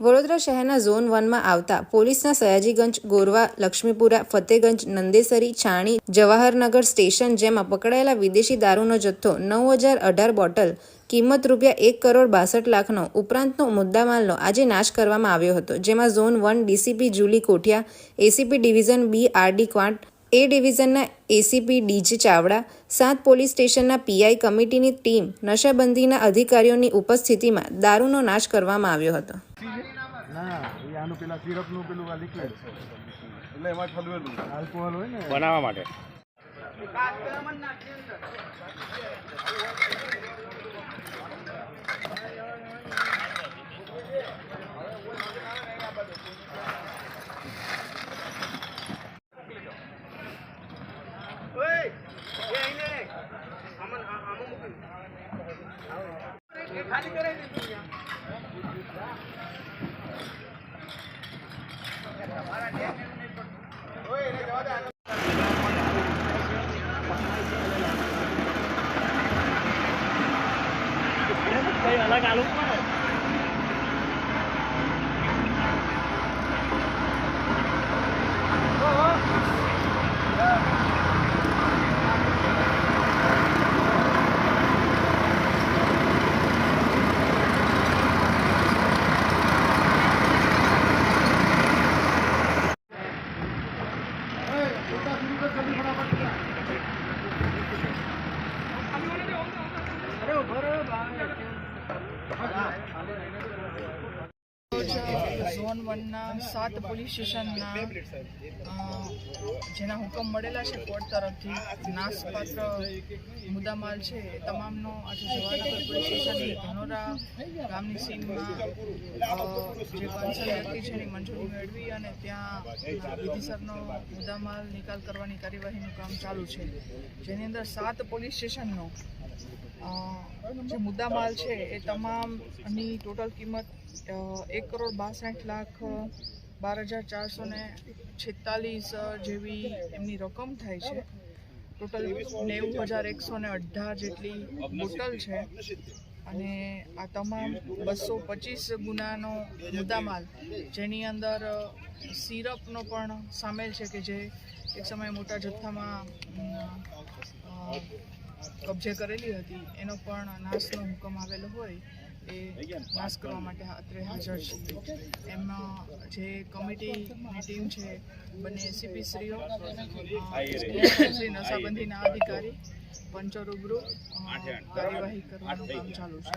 વડોદરા શહેરના ઝોન વનમાં આવતા પોલીસના સયાજીગંજ, ગોરવા, લક્ષ્મીપુરા, ફતેગંજ, નંદેસરી, છાણી, જવાહરનગર સ્ટેશન જેમાં પકડાયેલા વિદેશી દારૂનો જથ્થો નવ હજાર અઢાર બોટલ, કિંમત રૂપિયા એક કરોડ બાસઠ લાખનો ઉપરાંતનો મુદ્દામાલનો આજે નાશ કરવામાં આવ્યો હતો, જેમાં zone one DCP Julie Kothiya, ACP division B RD Kwant A ડિવિઝનના ACP DG Chavda સાત પોલીસ સ્ટેશનના પીઆઈ કમિટીની ટીમ નશાબંધીના અધિકારીઓની ઉપસ્થિતિમાં દારૂનો નાશ કરવામાં આવ્યો હતો. ના એ આનું પેલા સિરપનું પેલું આ પણ માટે ઝોન વનના સાત પોલીસ સ્ટેશનના જેના હુકમ મળેલા છે કોર્ટ તરફથી, નાશપાત્ર મુદ્દામાલ છે એ તમામનો આજે જવાનગર પોલીસ સ્ટેશનની ધનોરા ગામની સીમમાં જે કન્સર્ન વ્યક્તિ છે એની મંજૂરી મેળવી અને ત્યાં વિધિસરનો મુદ્દામાલ નિકાલ કરવાની કાર્યવાહીનું કામ ચાલુ છે. જેની અંદર સાત પોલીસ સ્ટેશનનો જે મુદ્દામાલ છે એ તમામની ટોટલ કિંમત એક કરોડ બાસઠ લાખ બાર હજાર ચારસો ને છેતાલીસ જેવી એમની રકમ થાય છે. ટોટલ નેવું હજાર એકસો ને અઢાર જેટલી બોટલ છે. અને આ તમામ બસો પચીસ ગુનાનો મુદ્દામાલ, જેની અંદર સિરપનો પણ સામેલ છે કે જે એક સમયે મોટા જથ્થામાં કબજે કરેલી હતી. એનો પણ નાશનો હુકમ આવેલો હોય એ નાશ કરવા માટે અત્રે હાજર છે. એમાં જે કમિટીની ટીમ છે, બંને એસીપીશ્રીઓ શ્રી નશાબંધીના અધિકારી પંચો રૂબરૂ કાર્યવાહી કરવાનું કામ ચાલુ છે.